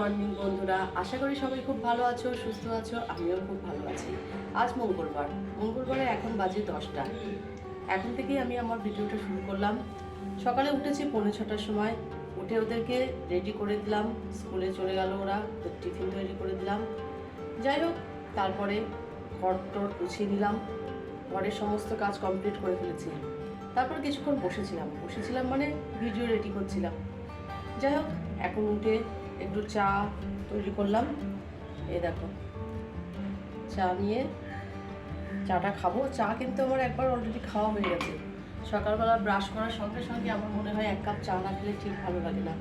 Morning, বন্ধুরা। আশা করি সবাই খুব ভালো আছো, সুস্থ আছো, আমিও খুব ভালো আছি। আজ মঙ্গলবার। মঙ্গলবারে এখন বাজে দশটা। এখন থেকেই আমি আমার ভিডিওটা শুরু করলাম। সকালে উঠেছি পৌনে ছটার সময়। উঠে ওদেরকে রেডি করে দিলাম। স্কুলে চলে গেল ওরা টিফিন তৈরি করে দিলাম। যাই হোক, তারপরে ঘর টর গুছিয়ে নিলাম। ঘরের সমস্ত কাজ কমপ্লিট করে ফেলেছি। তারপর কিছুক্ষণ বসেছিলাম। বসেছিলাম মানে ভিডিও রেডি করছিলাম। যাই হোক, এখন উঠে একটু চা তৈরি করলাম। এই দেখো, চা নিয়ে চাটা খাব। চা কিন্তু আমার একবার অলরেডি খাওয়া হয়ে গেছে। সকালবেলা ব্রাশ করার সঙ্গে সঙ্গে আমার মনে হয় এক কাপ চা না খেলে ঠিক ভালো লাগে না।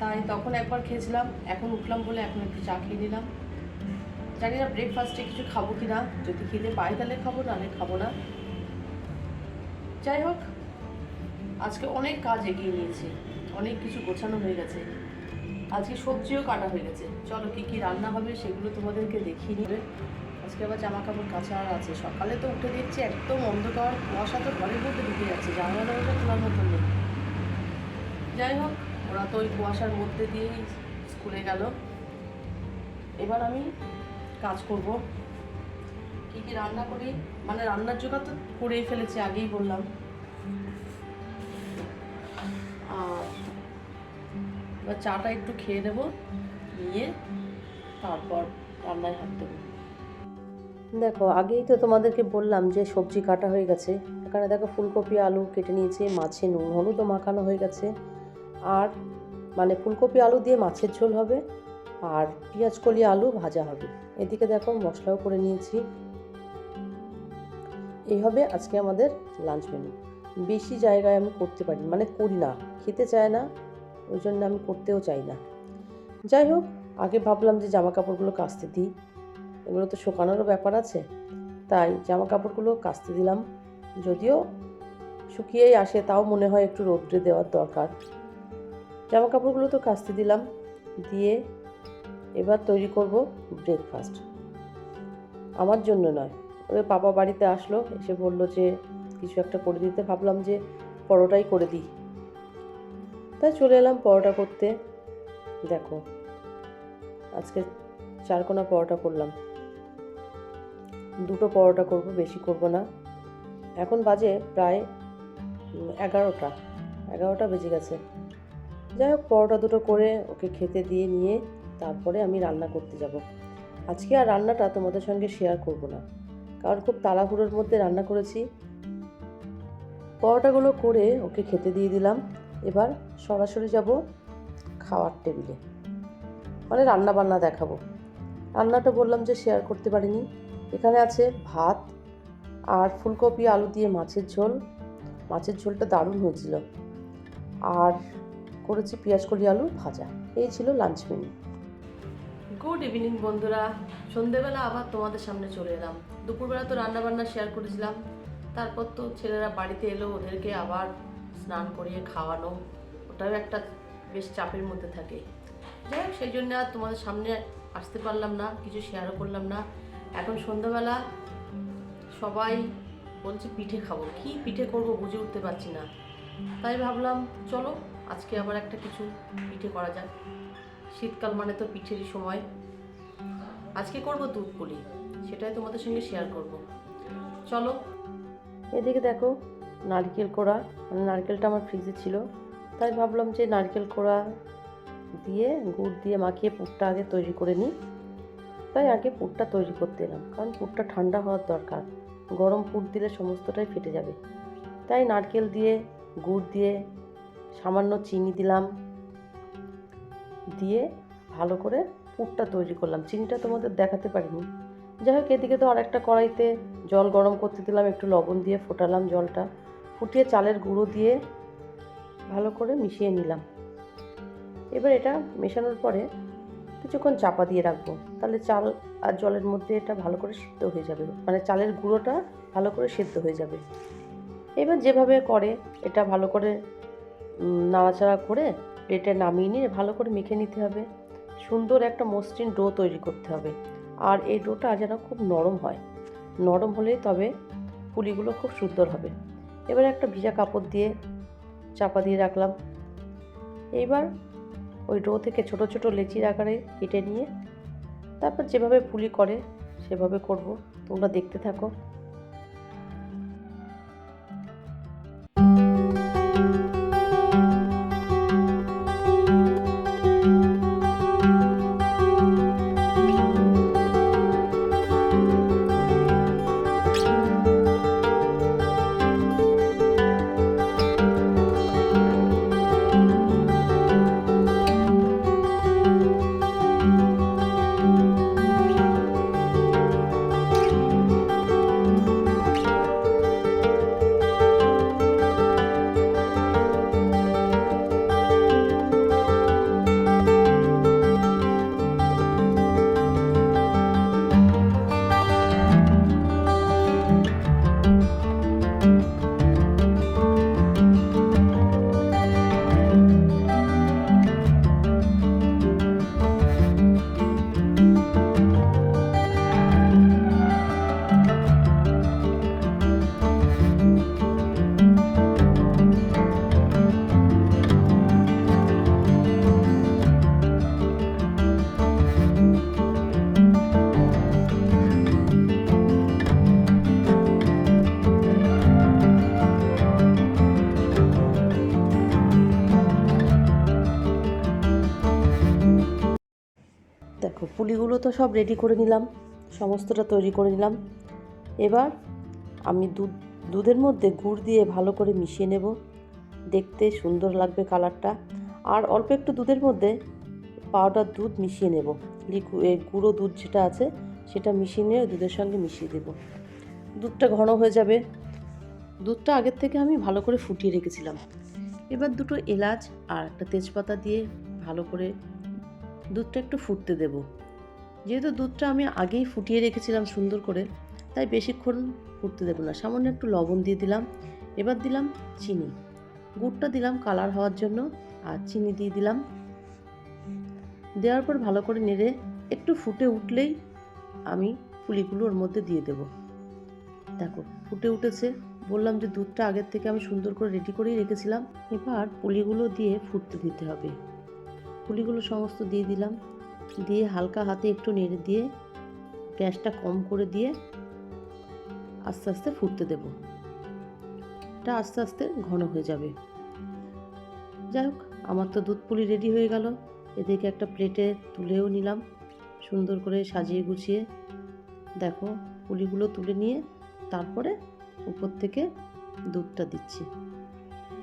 তাই তখন একবার খেয়েছিলাম, এখন উঠলাম বলে এখন একটু চা খেয়ে নিলাম। জানি না ব্রেকফাস্টে কিছু খাব কি না যদি খেতে পাই তাহলে খাব, নাহলে খাব না। যাই হোক, আজকে অনেক কাজ এগিয়ে নিয়েছি, অনেক কিছু গোছানো হয়ে গেছে। আজকে সবজিও কাটা হয়ে গেছে। চলো কি কি রান্না হবে সেগুলো তোমাদেরকে দেখিয়ে নিবে আজকে আবার জামা কাপড় কাঁচা আছে। সকালে তো উঠে দেখছি একদম অন্ধকার, কুয়াশা তো ঘরের মধ্যে ঢুকে যাচ্ছে। জানলা দরজা খোলার মতন নেই। যাই হোক, ওরা তো ওই কুয়াশার মধ্যে দিয়েই স্কুলে গেল। এবার আমি কাজ করব। কি কি রান্না করি? মানে রান্নার জোগাড় তো করেই ফেলেছি, আগেই বললাম। এবার চাটা একটু খেয়ে নেব, নিয়ে তারপর রান্নায় হাত দেবো। দেখো, আগেই তো তোমাদেরকে বললাম যে সবজি কাটা হয়ে গেছে। এখানে দেখো ফুলকপি, আলু কেটে নিয়েছি, মাছে নুন, হলুদও মাখানো হয়ে গেছে। আর মানে ফুলকপি, আলু দিয়ে মাছের ঝোল হবে, আর পেঁয়াজ, কলি, আলু ভাজা হবে। এদিকে দেখো মশলাও করে নিয়েছি। এই হবে আজকে আমাদের লাঞ্চ মেনু। বেশি জায়গায় আমি করতে পারি মানে করি না। খেতে চায় না ওই জন্য আমি করতেও চাই না। যাই হোক, আগে ভাবলাম যে জামা কাপড়গুলো কাচতে দিই। এগুলো তো শুকানোরও ব্যাপার আছে। তাই জামা কাপড়গুলো কাচতে দিলাম। যদিও শুকিয়েই আসে, তাও মনে হয় একটু রোদ্রে দেওয়ার দরকার। জামা কাপড়গুলো তো কাচতে দিলাম। দিয়ে এবার তৈরি করব ব্রেকফাস্ট আমার জন্য নয়। ওদের পাপা বাড়িতে আসলো, এসে বলল যে, কিছু একটা করে দিতে। ভাবলাম যে পরোটাই করে দিই। তাই চলে এলাম পরোটা করতে। দেখো, আজকে চারকোনা পরোটা করলাম। দুটো পরোটা করব, বেশি করব না। এখন বাজে প্রায় এগারোটা। এগারোটা বেজে গেছে। যাই হোক, পরোটা দুটো করে ওকে খেতে দিয়ে নিয়ে তারপরে আমি রান্না করতে যাব। আজকে আর রান্নাটা তোমাদের সঙ্গে শেয়ার করব না। কারণ খুব তাড়াহুড়োর মধ্যে রান্না করেছি। পরোটাগুলো করে ওকে খেতে দিয়ে দিলাম। এবার সরাসরি যাব খাওয়ার টেবিলে। মানে রান্না বান্না দেখাবো। রান্নাটা বললাম যে শেয়ার করতে পারিনি। এখানে আছে ভাত আর ফুলকপি, আলু দিয়ে মাছের ঝোল। মাছের ঝোলটা দারুণ হয়েছিল। আর করেছি কলি আলু ভাজা। এই ছিল লাঞ্চ মেনু গুড ইভিনিং বন্ধুরা। সন্ধেবেলা আবার তোমাদের সামনে চলে এলাম। দুপুরবেলা তো রান্নাবান্না শেয়ার করেছিলাম। তারপর তো ছেলেরা বাড়িতে এলো, ওদেরকে আবার স্নান করিয়ে খাওয়ানো, ওটাও একটা বেশ চাপের মধ্যে থাকে। যাই হোক, সেই জন্য আর তোমাদের সামনে আসতে পারলাম না, কিছু শেয়ারও করলাম না। এখন সন্ধ্যাবেলা সবাই বলছে পিঠে খাব। কি পিঠে করব বুঝে উঠতে পারছি না। তাই ভাবলাম, চলো আজকে আবার একটা কিছু পিঠে করা যাক। শীতকাল মানে তো পিঠেরই সময়। আজকে করব দুধ পুলি, সেটাই তোমাদের সঙ্গে শেয়ার করব। চলো। এদিকে দেখো নারকেল কোড়া মানে নারকেলটা আমার ফ্রিজে ছিল। তাই ভাবলাম যে নারকেল কোড়া দিয়ে, গুড় দিয়ে মাখিয়ে পুরটা আগে তৈরি করে নিই। তাই আগে পুরটা তৈরি করতে এলাম, কারণ পুরটা ঠান্ডা হওয়ার দরকার। গরম পুর দিলে সমস্তটাই ফেটে যাবে। তাই নারকেল দিয়ে, গুড় দিয়ে সামান্য চিনি দিলাম। দিয়ে ভালো করে পুরটা তৈরি করলাম। চিনিটা তোমাদের দেখাতে পারিনি। যাই হোক, এদিকে তো আরেকটা কড়াইতে জল গরম করতে দিলাম, একটু লবণ দিয়ে ফোটালাম জলটা। ফুটিয়ে চালের গুঁড়ো দিয়ে ভালো করে মিশিয়ে নিলাম। এবার এটা মেশানোর পরে কিছুক্ষণ চাপা দিয়ে রাখব। তাহলে চাল আর জলের মধ্যে এটা ভালো করে সিদ্ধ হয়ে যাবে। মানে চালের গুঁড়োটা ভালো করে সিদ্ধ হয়ে যাবে। এবার যেভাবে করে এটা ভালো করে নাড়াচাড়া করে প্লেটে নামিয়ে নিয়ে ভালো করে মেখে নিতে হবে। সুন্দর একটা মসৃণ ডো তৈরি করতে হবে। আর এই ডোটা যেন খুব নরম হয়। নরম হলেই তবে পুলিগুলো খুব সুন্দর হবে। এবার একটা ভিজা কাপড় দিয়ে চাপা দিয়ে রাখলাম। এইবার ওই ডো থেকে ছোট ছোট লেচির আকারে কেটে নিয়ে, তারপর যেভাবে পুলি করে সেভাবে করব। তোমরা দেখতে থাকো। পুলিগুলো তো সব রেডি করে নিলাম, সমস্তটা তৈরি করে নিলাম। এবার আমি দুধ, দুধের মধ্যে গুড় দিয়ে ভালো করে মিশিয়ে নেব। দেখতে সুন্দর লাগবে কালারটা। আর অল্প একটু দুধের মধ্যে পাউডার দুধ মিশিয়ে নেব। গুঁড়ো দুধ যেটা আছে, সেটা মিশিয়ে নিয়ে দুধের সঙ্গে মিশিয়ে দেব। দুধটা ঘন হয়ে যাবে। দুধটা আগের থেকে আমি ভালো করে ফুটিয়ে রেখেছিলাম। এবার দুটো এলাচ আর একটা তেজপাতা দিয়ে ভালো করে দুধটা একটু ফুটতে দেব। যেহেতু দুধটা আমি আগেই ফুটিয়ে রেখেছিলাম সুন্দর করে, তাই বেশিক্ষণ ফুটতে দেবো না। সামান্য একটু লবণ দিয়ে দিলাম। এবার দিলাম চিনি। গুড়টা দিলাম কালার হওয়ার জন্য আর চিনি দিয়ে দিলাম। দেওয়ার পর ভালো করে নেড়ে একটু ফুটে উঠলেই আমি পুলিগুলো ওর মধ্যে দিয়ে দেব। দেখো, ফুটে উঠেছে। বললাম যে দুধটা আগের থেকে আমি সুন্দর করে রেডি করেই রেখেছিলাম। এবার পুলিগুলো দিয়ে ফুটতে দিতে হবে। পুলিগুলো সমস্ত দিয়ে দিলাম। দিয়ে হালকা হাতে একটু নেড়ে দিয়ে গ্যাসটা কম করে দিয়ে আস্তে আস্তে ফুটতে দেব। এটা আস্তে আস্তে ঘন হয়ে যাবে। যাই হোক, আমার তো দুধ পুলি রেডি হয়ে গেল। এদিকে একটা প্লেটে তুলেও নিলাম, সুন্দর করে সাজিয়ে গুছিয়ে। দেখো, পুলিগুলো তুলে নিয়ে তারপরে উপর থেকে দুধটা দিচ্ছি।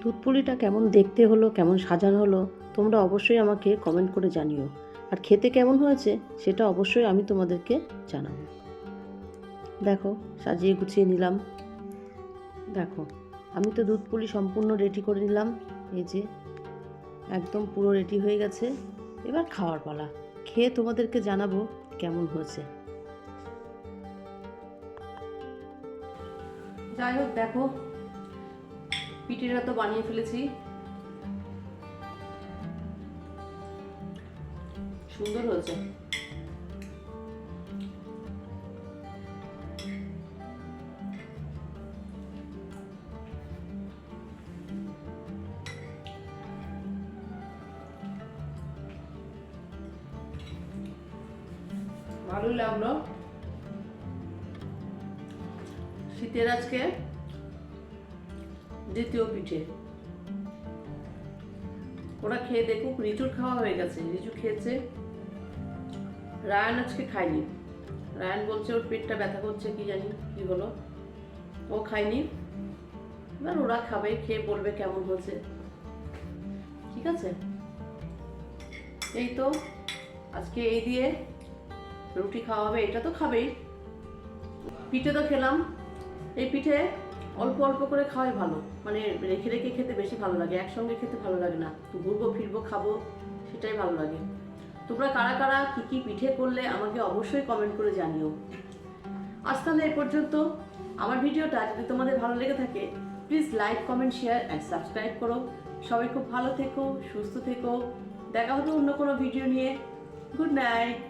দুধ পুলিটা কেমন দেখতে হলো, কেমন সাজানো হলো, তোমরা অবশ্যই আমাকে কমেন্ট করে জানিও। আর খেতে কেমন হয়েছে সেটা অবশ্যই আমি তোমাদেরকে জানাব। দেখো, সাজিয়ে গুছিয়ে নিলাম। দেখো, আমি তো দুধ পুলি সম্পূর্ণ রেডি করে নিলাম। এই যে, একদম পুরো রেডি হয়ে গেছে। এবার খাওয়ার পালা। খেয়ে তোমাদেরকে জানাব কেমন হয়েছে। যাই হোক, দেখো, পিঠেটা তো বানিয়ে ফেলেছি। সুন্দর হয়েছে। ভালোই লাগল। শীতের আজকে দ্বিতীয় পিঠে। ওরা খেয়ে দেখুক রিচুর খাওয়া হয়ে গেছে। রিচু খেয়েছে। রায়ান আজকে খায়নি। রায়ান বলছে ওর পেটটা ব্যথা করছে, কি জানি কি হলো। ও খায়নি। এবার ওরা খাবে, খেয়ে বলবে কেমন হয়েছে। ঠিক আছে? এই তো, আজকে এই দিয়ে রুটি খাওয়া হবে, এটা তো খাবেই। পিঠে তো খেলাম। এই পিঠে অল্প অল্প করে খাওয়াই ভালো। মানে রেখে রেখে খেতে বেশি ভালো লাগে, একসঙ্গে খেতে ভালো লাগে না। ঘুরবো, ফিরবো, খাব, সেটাই ভালো লাগে। তোমরা কারা কারা কী কী পিঠে করলে আমাকে অবশ্যই কমেন্ট করে জানিও। আজ তাহলে এ পর্যন্ত। আমার ভিডিওটা যদি তোমাদের ভালো লেগে থাকে please like comment share and subscribe করো। সবাই খুব ভালো থেকো, সুস্থ থেকো। দেখা হতো অন্য কোনো ভিডিও নিয়ে। Good night